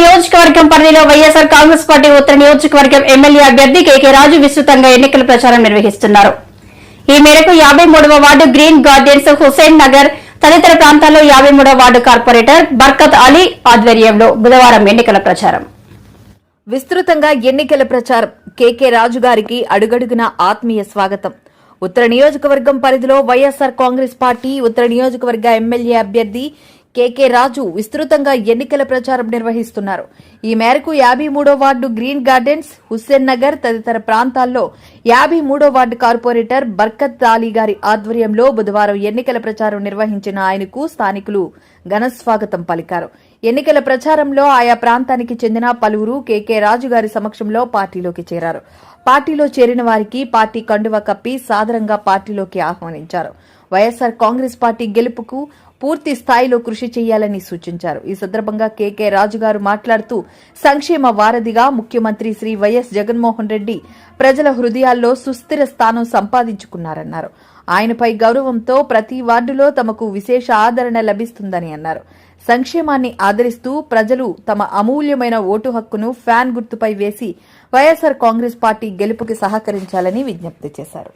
నియోజకవర్గం పరిధిలో వైఎస్ఆర్ కాంగ్రెస్ పార్టీ ఉత్తర నియోజకవర్గం ఎమ్మెల్యే అభ్యర్థి కేకే రాజు విస్తృతంగా ఎన్నికల ప్రచారం నిర్వహిస్తున్నారు. ఈ మేరకు యాబై మూడవ వార్డు గ్రీన్ గార్డెన్స్ హుసేన్ నగర్ తదితర ప్రాంతాల్లో యాబై మూడవ వార్డు కార్పొరేటర్ బర్కత్ అలీ ఆధ్వర్యంలో బుధవారం ఎన్నికల ప్రచారం. విస్తృతంగా ఎన్నికల ప్రచారం కేకే రాజు గారికి అడుగడుగున ఆత్మీయ స్వాగతం. ఉత్తర నియోజకవర్గం పరిధిలో వైఎస్సార్ కాంగ్రెస్ పార్టీ ఉత్తర నియోజకవర్గ ఎమ్మెల్యే అభ్యర్థి కేకే రాజు విస్తృతంగా ఎన్నికల ప్రచారం నిర్వహిస్తున్నారు. ఈ మేరకు యాభై మూడో వార్డు గ్రీన్ గార్డెన్స్ హుస్సేన్ నగర్ తదితర ప్రాంతాల్లో యాభై మూడో వార్డు కార్పొరేటర్ బర్కత్ అలీ గారి ఆధ్వర్యంలో బుధవారం ఎన్నికల ప్రచారం నిర్వహించిన ఆయనకు స్థానికులు ఘన స్వాగతం పలికారు. ఎన్నికల ప్రచారంలో ఆయా ప్రాంతానికి చెందిన పలువురు కేకే రాజు గారి సమక్షంలో పార్టీలోకి చేరారు. పార్టీలో చేరిన వారికి పార్టీ కండువ కప్పి సాదరంగా పార్టీలోకి ఆహ్వానించారు. వైఎస్సార్ కాంగ్రెస్ పార్టీ గెలుపుకు పూర్తి స్థాయిలో కృషి చేయాలని సూచించారు. ఈ సందర్భంగా కేకే రాజు గారు మాట్లాడుతూ సంక్షేమ వారధిగా ముఖ్యమంత్రి శ్రీ వైఎస్ జగన్మోహన్ రెడ్డి ప్రజల హృదయాల్లో సుస్థిర స్థానం సంపాదించుకున్నారన్నారు. ఆయనపై గౌరవంతో ప్రతి వార్డులో తమకు విశేష ఆదరణ లభిస్తుందని అన్నారు. సంక్షేమాన్ని ఆదరిస్తూ ప్రజలు తమ అమూల్యమైన ఓటు హక్కును ఫ్యాన్ గుర్తుపై వేసి వైఎస్సార్ కాంగ్రెస్ పార్టీ గెలుపుకి సహకరించాలని విజ్ఞప్తి చేశారు.